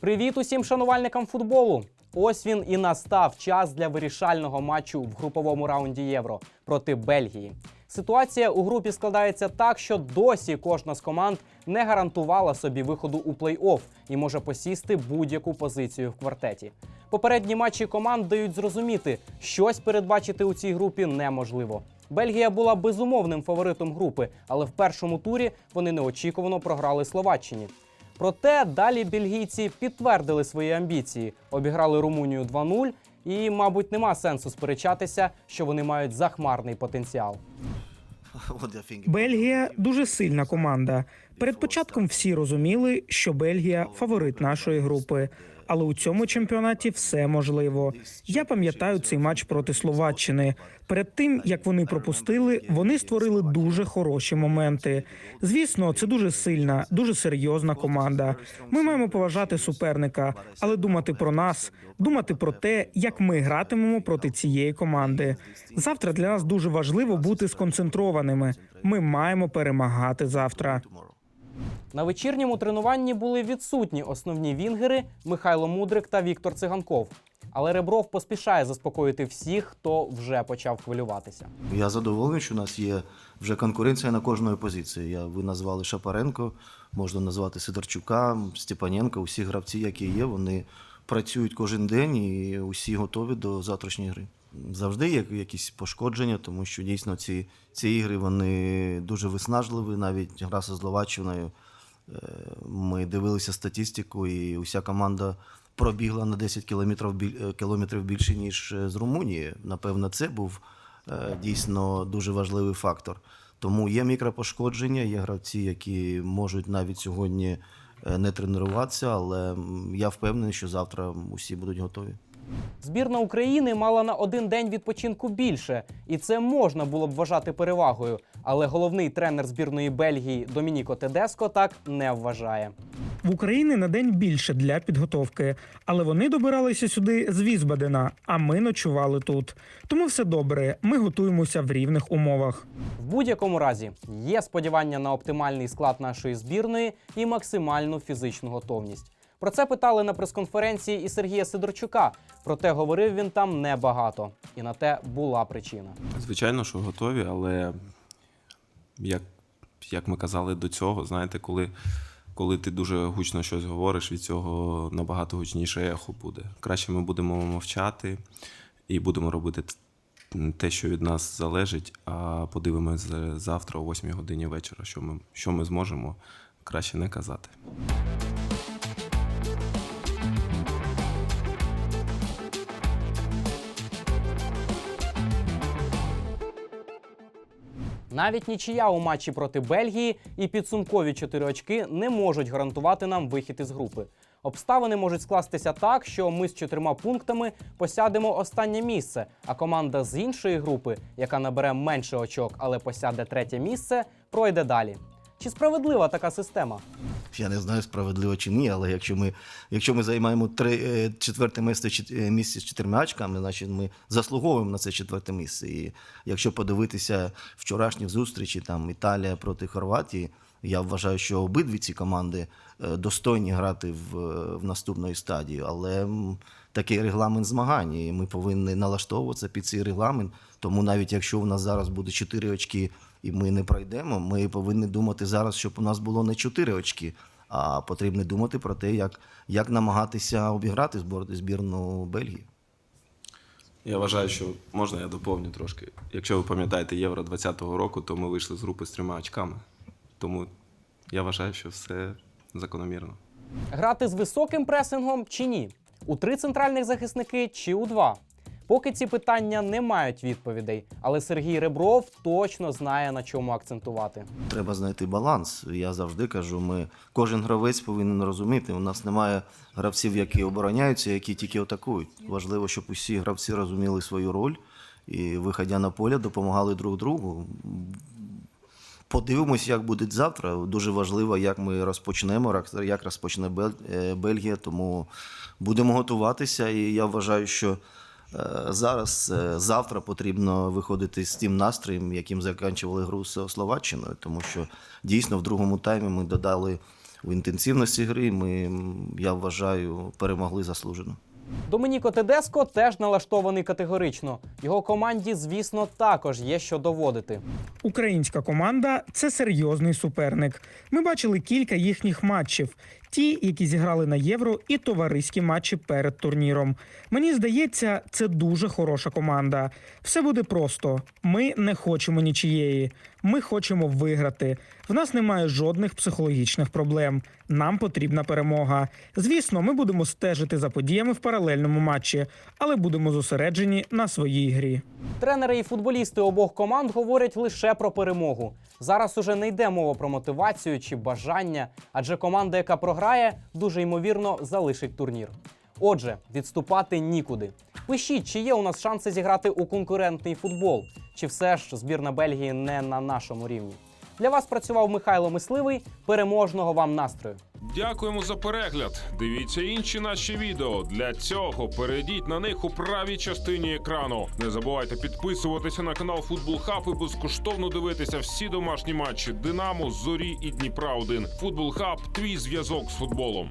Привіт усім шанувальникам футболу! Ось він і настав час для вирішального матчу в груповому раунді Євро проти Бельгії. Ситуація у групі складається так, що досі кожна з команд не гарантувала собі виходу у плей-офф і може посісти будь-яку позицію в квартеті. Попередні матчі команд дають зрозуміти, щось передбачити у цій групі неможливо. Бельгія була безумовним фаворитом групи, але в першому турі вони неочікувано програли Словаччині. Проте далі бельгійці підтвердили свої амбіції, обіграли Румунію 2-0, і, мабуть, нема сенсу сперечатися, що вони мають захмарний потенціал. Бельгія дуже сильна команда. Перед початком всі розуміли, що Бельгія фаворит нашої групи. Але у цьому чемпіонаті все можливо. Я пам'ятаю цей матч проти Словаччини. Перед тим як вони пропустили, вони створили дуже хороші моменти. Звісно, це дуже сильна, дуже серйозна команда. Ми маємо поважати суперника, але думати про нас, думати про те, як ми гратимемо проти цієї команди. Завтра для нас дуже важливо бути сконцентрованими. Ми маємо перемагати завтра. На вечірньому тренуванні були відсутні основні вінгери Михайло Мудрик та Віктор Циганков. Але Ребров поспішає заспокоїти всіх, хто вже почав хвилюватися. Я задоволений, що у нас є вже конкуренція на кожної позиції. Я, ви назвали Шапаренко, можна назвати Сидорчука, Степаненка. Усі гравці, які є, вони працюють кожен день і усі готові до завтрашньої гри. Завжди є якісь пошкодження, тому що дійсно ці, ці ігри вони дуже виснажливі. Навіть гра зі Словаччиною. Ми дивилися статистику, і уся команда пробігла на 10 кілометрів, е, кілометрів більше, ніж е, з Румунії. Напевно, це був е, дійсно дуже важливий фактор. Тому є мікропошкодження, є гравці, які можуть навіть сьогодні не тренуватися, але я впевнений, що завтра усі будуть готові. Збірна України мала на один день відпочинку більше, і це можна було б вважати перевагою. Але головний тренер збірної Бельгії Домініко Тедеско так не вважає. В Україні на день більше для підготовки, але вони добиралися сюди з Візбадена, а ми ночували тут. Тому все добре. Ми готуємося в рівних умовах. В будь-якому разі є сподівання на оптимальний склад нашої збірної і максимальну фізичну готовність. Про це питали на прес-конференції і Сергія Сидорчука. Проте говорив він там небагато, і на те була причина. Звичайно, що готові, але як, як ми казали до цього, знаєте, коли, коли ти дуже гучно щось говориш, від цього набагато гучніше ехо буде. Краще ми будемо мовчати і будемо робити те, що від нас залежить, а подивимося завтра о 8 годині вечора, що ми, що ми зможемо краще не казати. Навіть нічия у матчі проти Бельгії і підсумкові чотири очки не можуть гарантувати нам вихід із групи. Обставини можуть скластися так, що ми з чотирма пунктами посядемо останнє місце, а команда з іншої групи, яка набере менше очок, але посяде третє місце, пройде далі. Чи справедлива така система? Я не знаю, справедливо чи ні, але якщо ми, якщо ми займаємо три, е, четверте місце, е, місце з чотирма очками, значить ми заслуговуємо на це четверте місце. І якщо подивитися вчорашні зустрічі, там Італія проти Хорватії, я вважаю, що обидві ці команди е, достойні грати в, в наступної стадії. Але такий регламент змагань, і ми повинні налаштовуватися під цей регламент. Тому навіть якщо у нас зараз буде 4 очки і ми не пройдемо, ми повинні думати зараз, щоб у нас було не 4 очки, а потрібно думати про те, як, як намагатися обіграти збор, збірну Бельгії. Я вважаю, що можна я доповню трошки. Якщо ви пам'ятаєте Євро 20-го року, то ми вийшли з групи з трьома очками. Тому я вважаю, що все закономірно. Грати з високим пресингом чи ні? У три центральних захисники чи у два? Поки ці питання не мають відповідей, але Сергій Ребров точно знає на чому акцентувати. Треба знайти баланс. Я завжди кажу, ми кожен гравець повинен розуміти. У нас немає гравців, які обороняються, які тільки атакують. Важливо, щоб усі гравці розуміли свою роль і, виходя на поле, допомагали друг другу. Подивимось, як буде завтра. Дуже важливо, як ми розпочнемо, як- розпочне е, Бельгія. Тому будемо готуватися. І я вважаю, що зараз, е, завтра потрібно виходити з тим настроєм, яким закінчували гру з Словаччиною, тому що дійсно в другому таймі ми додали в інтенсивності гри. Ми, я вважаю, перемогли заслужено. Домініко Тедеско теж налаштований категорично. Його команді, звісно, також є що доводити. Українська команда це серйозний суперник. Ми бачили кілька їхніх матчів: ті, які зіграли на євро, і товариські матчі перед турніром. Мені здається, це дуже хороша команда. Все буде просто. Ми не хочемо нічієї. Ми хочемо виграти. В нас немає жодних психологічних проблем. Нам потрібна перемога. Звісно, ми будемо стежити за подіями в паралельному матчі, але будемо зосереджені на своїй грі. Тренери і футболісти обох команд говорять лише про перемогу. Зараз уже не йде мова про мотивацію чи бажання, адже команда, яка програє, дуже ймовірно залишить турнір. Отже, відступати нікуди. Пишіть, чи є у нас шанси зіграти у конкурентний футбол, чи все ж збірна Бельгії не на нашому рівні. Для вас працював Михайло Мисливий. Переможного вам настрою! Дякуємо за перегляд. Дивіться інші наші відео. Для цього перейдіть на них у правій частині екрану. Не забувайте підписуватися на канал Футбол Хаб і безкоштовно дивитися всі домашні матчі Динамо, Зорі і Дніпра 1 Футбол Хаб твій зв'язок з футболом.